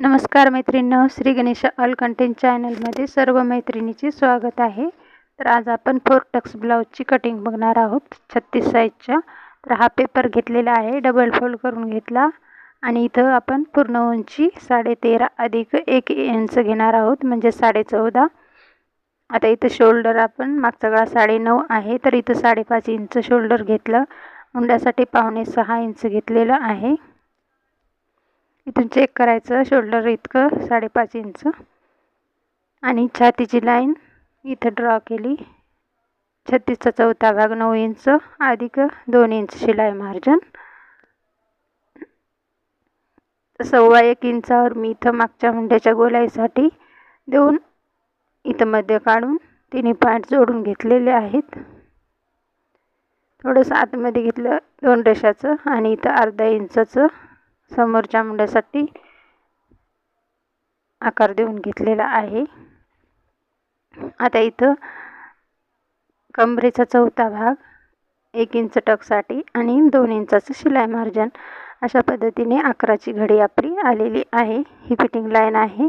नमस्कार मैत्रिणींनो Shri Ganesh all content चॅनलमध्ये सर्व मैत्रिणीचे स्वागत आहे. तर आज आपण फोर टक्स ब्लाऊजची कटिंग बघणार आहोत. छत्तीस साईजच्या तर हा पेपर घेतलेला आहे डबल फोल्ड करून घेतला. आणि इथं आपण पूर्ण उंची साडेतेरा अधिक एक इंच घेणार आहोत म्हणजे साडे चौदा आता इथं शोल्डर आपण मागचा गळा साडे नऊ आहे तर इथं साडेपाच इंच शोल्डर घेतलं. मुंड्यासाठी पावणे सहा इंच घेतलेलं आहे. इथून चेक करायचं शोल्डर इतकं साडेपाच इंच आणि छातीची लाईन इथं ड्रॉ केली. छत्तीसचा चौथा भाग नऊ इंच अधिक दोन इंच शिलाई मार्जन सव्वा एक इंचावर मी इथं मागच्या मुंड्याच्या गोलाईसाठी देऊन इथं मध्ये काढून तिन्ही पॉईंट जोडून घेतलेले आहेत. थोडंसं आतमध्ये घेतलं दोन रेषाचं आणि इथं अर्धा इंचाचं समोरच्या मुंड्यासाठी आकार देऊन घेतलेला आहे. आता इथं कमरेचा चौथा भाग एक इंच टकसाठी आणि दोन इंचाचं शिलाई मार्जन अशा पद्धतीने अकराची घडी आपली आलेली आहे. ही फिटिंग लाईन आहे.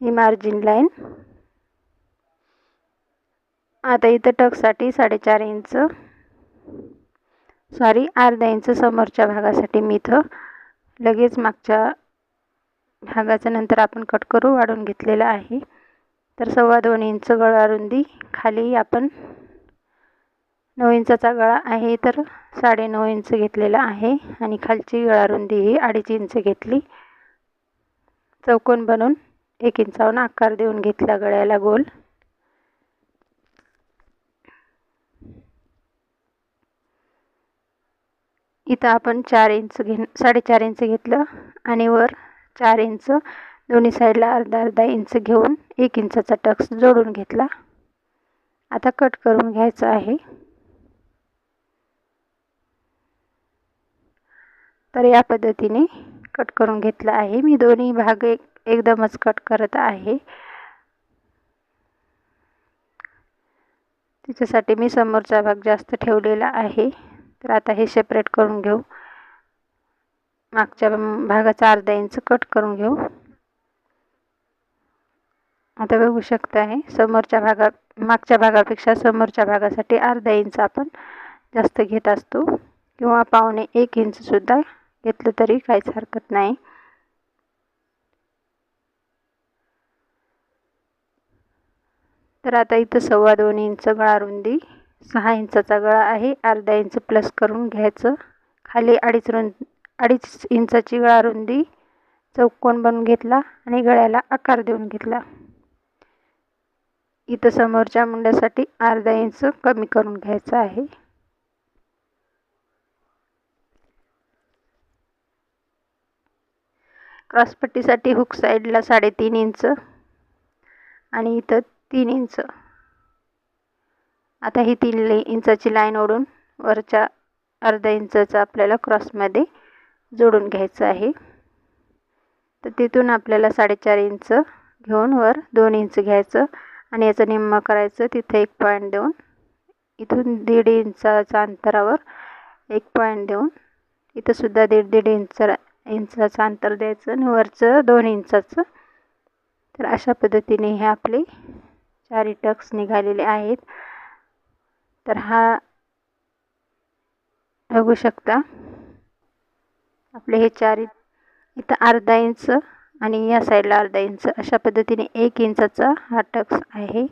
ही मार्जिन लाईन. आता इथं टकसाठी साडेचार इंच सॉरी अर्धा इंच समोरच्या भागासाठी मी इथं लगेच मागच्या भागाचा नंतर आपण कट करू वाढून घेतलेला आहे. तर सव्वा दोन इंच गळा रुंदी खाली आपण नऊ इंचाचा गळा आहे तर साडे नऊ इंच घेतलेला आहे आणि खालची गळा रुंदी ही अडीच इंच घेतली. चौकोन बनवून एक इंचावरून आकार देऊन घेतला गळ्याला गोल. इथं आपण चार इंच घे साडेचार इंच घेतलं आणि वर चार इंच दोन्ही साईडला अर्धा अर्धा इंच घेऊन एक इंचाचा टक्स जोडून घेतला. आता कट करून घ्यायचं आहे. तर या पद्धतीने कट करून घेतलं आहे. मी दोन्ही भाग एक एकदमच कट करत आहे. त्याच्यासाठी मी समोरचा भाग जास्त ठेवलेला आहे. तर आता हे सेपरेट करून घेऊ. मागच्या भागाचा अर्धा इंच कट करून घेऊ. आता बघू शकता आहे समोरच्या भागा मागच्या भागापेक्षा समोरच्या भागासाठी अर्धा इंच आपण जास्त घेत असतो. किंवा पावणे एक इंचसुद्धा घेतलं तरी काहीच हरकत नाही. तर आता इथं सव्वा दोन इंच गळा रुंदी सहा इंचाचा गळा आहे. अर्धा इंच प्लस करून घ्यायचं. खाली अडीच रुंद अडीच इंचाची गळा रुंदी चौकोन बनवून घेतला आणि गळ्याला आकार देऊन घेतला. इथं समोरच्या मुंड्यासाठी अर्धा इंच कमी करून घ्यायचं आहे. क्रॉसपट्टीसाठी हुक साईडला साडेतीन इंच आणि इथं तीन इंच. आता ही तीन इंचाची लाईन ओढून वरच्या अर्धा इंचाचा आपल्याला क्रॉसमध्ये जोडून घ्यायचं आहे. तर तिथून आपल्याला साडेचार इंच घेऊन वर दोन इंच घ्यायचं आणि याचं निम्म करायचं तिथे एक पॉईंट देऊन. इथून दीड इंचाच्या अंतरावर एक पॉईंट देऊन इथंसुद्धा दीड दीड इंच इंचाचं अंतर द्यायचं आणि वरचं दोन इंचाचं. तर अशा पद्धतीने हे आपले चारी टक्स निघालेले आहेत. तर हा बघू शकता. आपले हे चार इथं अर्धा इंच आणि या साईडला अर्धा इंच अशा पद्धतीने एक इंचाचा हा टक्स आहे.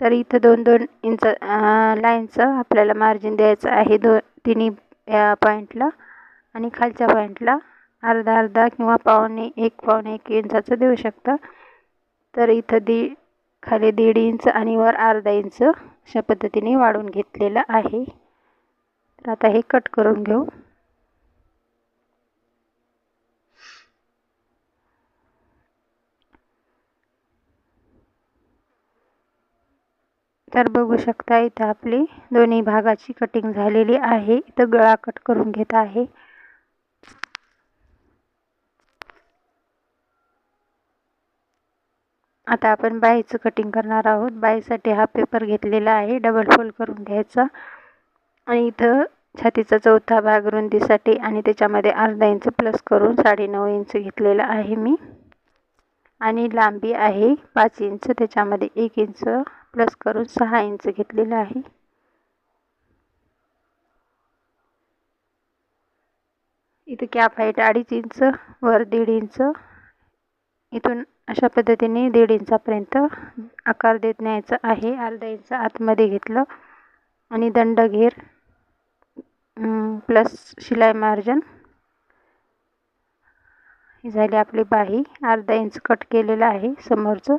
तर इथं दोन दोन इंच लाईनचं आपल्याला मार्जिन द्यायचं आहे दो तिन्ही या पॉईंटला. आणि खालच्या पॉईंटला अर्धा अर्धा किंवा पावणे एक पावणे एक इंचाचं देऊ शकता. तर इथं दी खाली दीड इंच आणि वर अर्धा इंच अशा पद्धतीने वाढून घेतलेलं आहे. तर आता हे कट करून घेऊ. तर बघू शकता इथं आपली दोन्ही भागाची कटिंग झालेली आहे. इथं गळा कट करून घेत आहे. आता आपण बाईचं कटिंग करणार आहोत. बाईसाठी हा पेपर घेतलेला आहे. डबल फोल्ड करून घ्यायचा. आणि इथं छातीचा चौथा भाग रुंदीसाठी आणि त्याच्यामध्ये अर्धा इंच प्लस करून साडेनऊ इंच घेतलेला आहे मी. आणि लांबी आहे पाच इंच त्याच्यामध्ये एक इंच प्लस करून सहा इंच घेतलेलं आहे. इथं कॅप हाईट अडीच इंच वर दीड इंच इथून अशा पद्धतीने दीड इंचापर्यंत आकार देत न्यायचा आहे. अर्धा इंच आतमध्ये घेतलं आणि दंड घेर प्लस शिलाई मार्जन ही झाली आपली बाही. अर्धा इंच कट केलेलं आहे समोरचं.